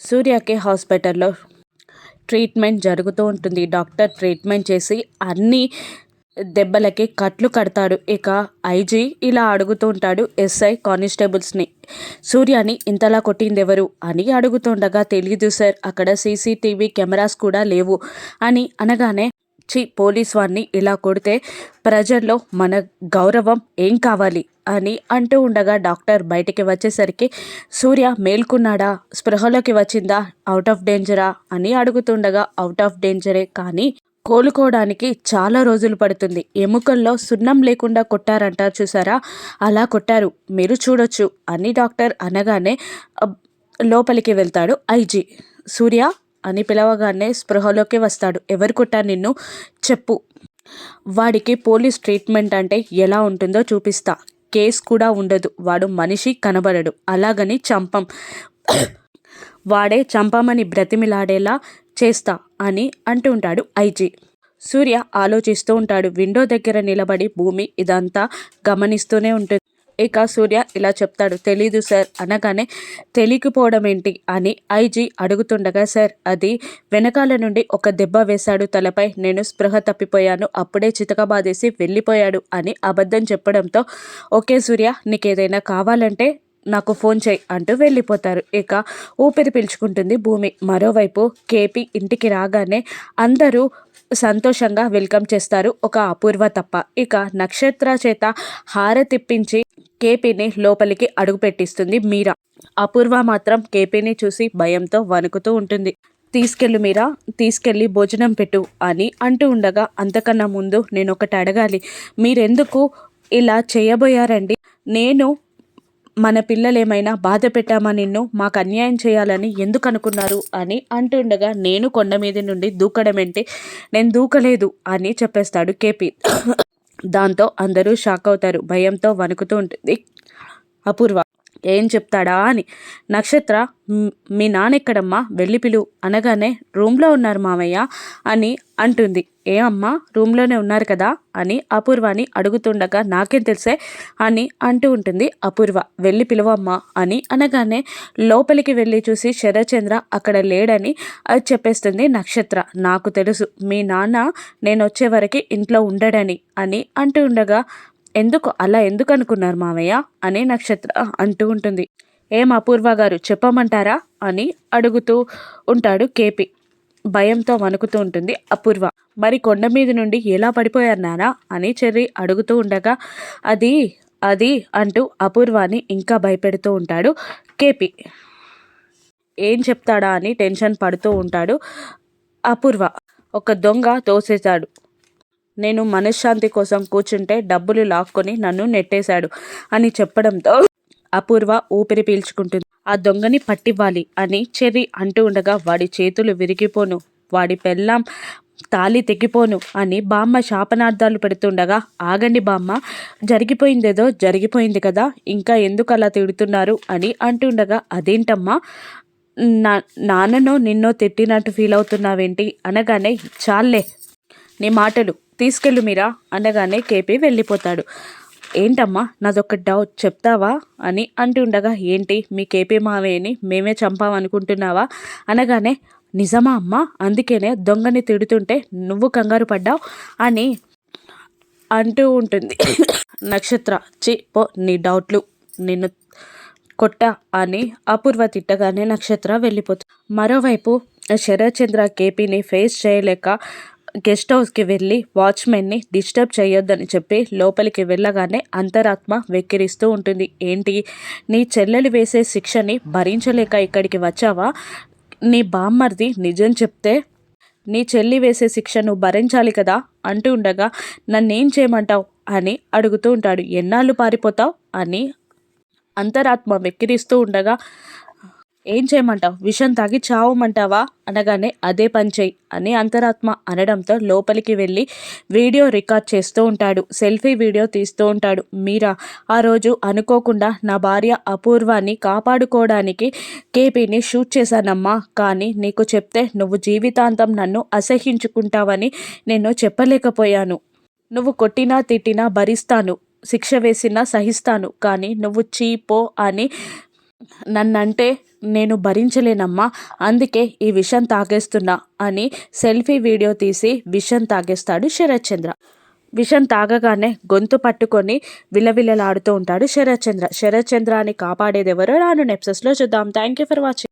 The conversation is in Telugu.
సూర్యకే హాస్పిటల్లో ట్రీట్మెంట్ జరుగుతూ ఉంటుంది. డాక్టర్ ట్రీట్మెంట్ చేసి అన్ని దెబ్బలకి కట్లు కడతాడు. ఇక ఐజీ ఇలా అడుగుతూ ఉంటాడు ఎస్ఐ కానిస్టేబుల్స్ని. సూర్యని ఇంతలా కొట్టింది ఎవరు అని అడుగుతుండగా తెలియదు సార్ అక్కడ సీసీటీవీ కెమెరాస్ కూడా లేవు అని అనగానే చి పోలీస్ వారిని ఇలా కొడితే ప్రజల్లో మన గౌరవం ఏం కావాలి అని అంటూ ఉండగా డాక్టర్ బయటికి వచ్చేసరికి సూర్య మేల్కున్నాడా? స్పృహలోకి వచ్చిందా? అవుట్ ఆఫ్ డేంజరా? అని అడుగుతుండగా అవుట్ ఆఫ్ డేంజరే కానీ కోలుకోవడానికి చాలా రోజులు పడుతుంది. ఎముకల్లో సున్నం లేకుండా కొట్టారంటారు చూసారా? అలా కొట్టారు. మీరు చూడొచ్చు అని డాక్టర్ అనగానే లోపలికి వెళ్తాడు ఐజీ. సూర్య అని పిలవగానే స్పృహలోకి వస్తాడు. ఎవరు కొట్టా నిన్ను? చెప్పు. వాడికి పోలీస్ ట్రీట్మెంట్ అంటే ఎలా ఉంటుందో చూపిస్తా. కేస్ కూడా ఉండదు. వాడు మనిషి కనబడడు. అలాగని చంపం. వాడే చంపమని బ్రతిమిలాడేలా చేస్తా అని అంటుంటాడు ఐజీ. సూర్య ఆలోచిస్తూ ఉంటాడు. విండో దగ్గర నిలబడి భూమి ఇదంతా గమనిస్తూనే ఉంటుంది. ఇక సూర్య ఇలా చెప్తాడు. తెలీదు సార్. అనగానే తెలియకపోవడం ఏంటి అని ఐజీ అడుగుతుండగా సార్ అది వెనకాల నుండి ఒక దెబ్బ వేశాడు తలపై. నేను స్పృహ తప్పిపోయాను. అప్పుడే చితకబాదేసి వెళ్ళిపోయాడు అని అబద్ధం చెప్పడంతో ఓకే సూర్య నీకేదైనా కావాలంటే నాకు ఫోన్ చేయి అంటూ వెళ్ళిపోతారు. ఇక ఊపిరి పీల్చుకుంటుంది భూమి. మరోవైపు కేపీ ఇంటికి రాగానే అందరూ సంతోషంగా వెల్కమ్ చేస్తారు. ఒక అపూర్వ తప్ప. ఇక నక్షత్ర చేత హారతిప్పించి కేపీని లోపలికి అడుగుపెట్టిస్తుంది మీరా. అపూర్వ మాత్రం కేపీని చూసి భయంతో వణుకుతూ ఉంటుంది. తీసుకెళ్ళు మీరా తీసుకెళ్ళి భోజనం పెట్టు అని అంటూ ఉండగా అంతకన్నా ముందు నేను ఒకటి అడగాలి. మీరెందుకు ఇలా చేయబోయారండి? నేను మన పిల్లలేమైనా బాధ పెట్టామా నిన్ను? మాకు అన్యాయం చేయాలని ఎందుకు అనుకున్నారు? అని అంటుండగా నేను కొండ మీద నుండి దూకడమేంటి నేను దూకలేదు అని చెప్పేస్తాడు కేపీ. దాంతో అందరూ షాక్ అవుతారు. భయంతో వణుకుతూ ఉంటుంది. అపూర్వ. ఏం చెప్తాడా అని. నక్షత్ర మీ నాన్న ఎక్కడమ్మా వెళ్ళి పిలు. అనగానే రూమ్లో ఉన్నారు మామయ్య అని అంటుంది. ఏ అమ్మా రూమ్లోనే ఉన్నారు కదా? అని అపూర్వని అడుగుతుండగా నాకేం తెలిసే అని అంటూ ఉంటుంది అపూర్వ. వెళ్ళి పిలువమ్మా అని అనగానే లోపలికి వెళ్ళి చూసి శరచంద్ర అక్కడ లేడని అది చెప్పేస్తుంది నక్షత్ర. నాకు తెలుసు. మీ నాన్న నేను వచ్చే వరకు ఇంట్లో ఉండడని అని అంటూ ఉండగా ఎందుకు అలా ఎందుకు అనుకున్నారు మామయ్య అని నక్షత్ర అంటూ ఉంటుంది. ఏం అపూర్వ గారు చెప్పమంటారా అని అడుగుతూ ఉంటాడు కేపి. భయంతో వణుకుతూ ఉంటుంది అపూర్వ. మరి కొండ మీద నుండి ఎలా పడిపోయారు నానా అని చెర్రి అడుగుతూ ఉండగా అది అది అంటూ అపూర్వాన్ని ఇంకా భయపెడుతూ ఉంటాడు కేపి. ఏం చెప్తాడా అని టెన్షన్ పడుతూ ఉంటాడు అపూర్వ. ఒక దొంగ తోసేశాడు. నేను మనశ్శాంతి కోసం కూర్చుంటే డబ్బులు లాక్కొని నన్ను నెట్టేశాడు అని చెప్పడంతో అపూర్వ ఊపిరి పీల్చుకుంటుంది. ఆ దొంగని పట్టివ్వాలి అని చెర్రి అంటూ ఉండగా వాడి చేతులు విరిగిపోను. వాడి పెళ్ళాం తాలి తెగిపోను అని బామ్మ శాపనార్థాలు పెడుతుండగా ఆగండి బామ్మ జరిగిపోయిందేదో జరిగిపోయింది కదా ఇంకా ఎందుకు అలా తిడుతున్నారు? అని అంటుండగా అదేంటమ్మా నా నాన్ననో నిన్నో తిట్టినట్టు ఫీల్ అవుతున్నావేంటి? అనగానే చాలే నీ మాటలు తీసుకెళ్ళు మీరా అనగానే కేపీ వెళ్ళిపోతాడు. ఏంటమ్మా నాదొక డౌట్ చెప్తావా? అని అంటుండగా ఏంటి? మీ కేపీ మావేని మేమే చంపామనుకుంటున్నావా? అనగానే నిజమా అమ్మా? అందుకేనే దొంగని తిడుతుంటే నువ్వు కంగారు పడ్డావు? అని అంటూ ఉంటుంది. నక్షత్ర చి పో నీ డౌట్లు నిన్ను కొట్ట అని అపూర్వ తిట్టగానే నక్షత్ర వెళ్ళిపోతుంది. మరోవైపు శరత్చంద్ర కేపీని ఫేస్ చేయలేక గెస్ట్ హౌస్కి వెళ్ళి వాచ్మెన్ని డిస్టర్బ్ చేయొద్దని చెప్పి లోపలికి వెళ్ళగానే అంతరాత్మ వెక్కిరిస్తూ ఉంటుంది. ఏంటి? నీ చెల్లెలు వేసే శిక్షని భరించలేక ఇక్కడికి వచ్చావా? నీ బామ్మర్ది నిజం చెప్తే నీ చెల్లి వేసే శిక్షను భరించాలి కదా అంటూ ఉండగా నన్నేం చేయమంటావు అని అడుగుతూ ఉంటాడు. ఎన్నాళ్ళు పారిపోతావు అని అంతరాత్మ వెక్కిరిస్తూ ఉండగా ఏం చేయమంటావు? విషం తాగి చావమంటావా? అనగానే అదే పని చేయి అని అంతరాత్మ అనడంతో లోపలికి వెళ్ళి వీడియో రికార్డ్ చేస్తూ ఉంటాడు. సెల్ఫీ వీడియో తీస్తూ ఉంటాడు. మీరా ఆ రోజు అనుకోకుండా నా భార్య అపూర్వాన్ని కాపాడుకోవడానికి కేపీని షూట్ చేశానమ్మా. కానీ నీకు చెప్తే నువ్వు జీవితాంతం నన్ను అసహించుకుంటావని నేను చెప్పలేకపోయాను. నువ్వు కొట్టినా తిట్టినా భరిస్తాను. శిక్ష వేసినా సహిస్తాను. కానీ నువ్వు చీపో అని నన్నంటే నేను భరించలేనమ్మా అందుకే ఈ విషం తాగేస్తున్నా అని సెల్ఫీ వీడియో తీసి విషం తాగేస్తాడు శరత్ చంద్ర విషం తాగగానే గొంతు పట్టుకొని విలవిలలాడుతూ ఉంటాడు శరత్ చంద్ర శరత్ చంద్రాని కాపాడేది ఎవరో రాను నెప్సెస్లో చూద్దాం. Thank you for watching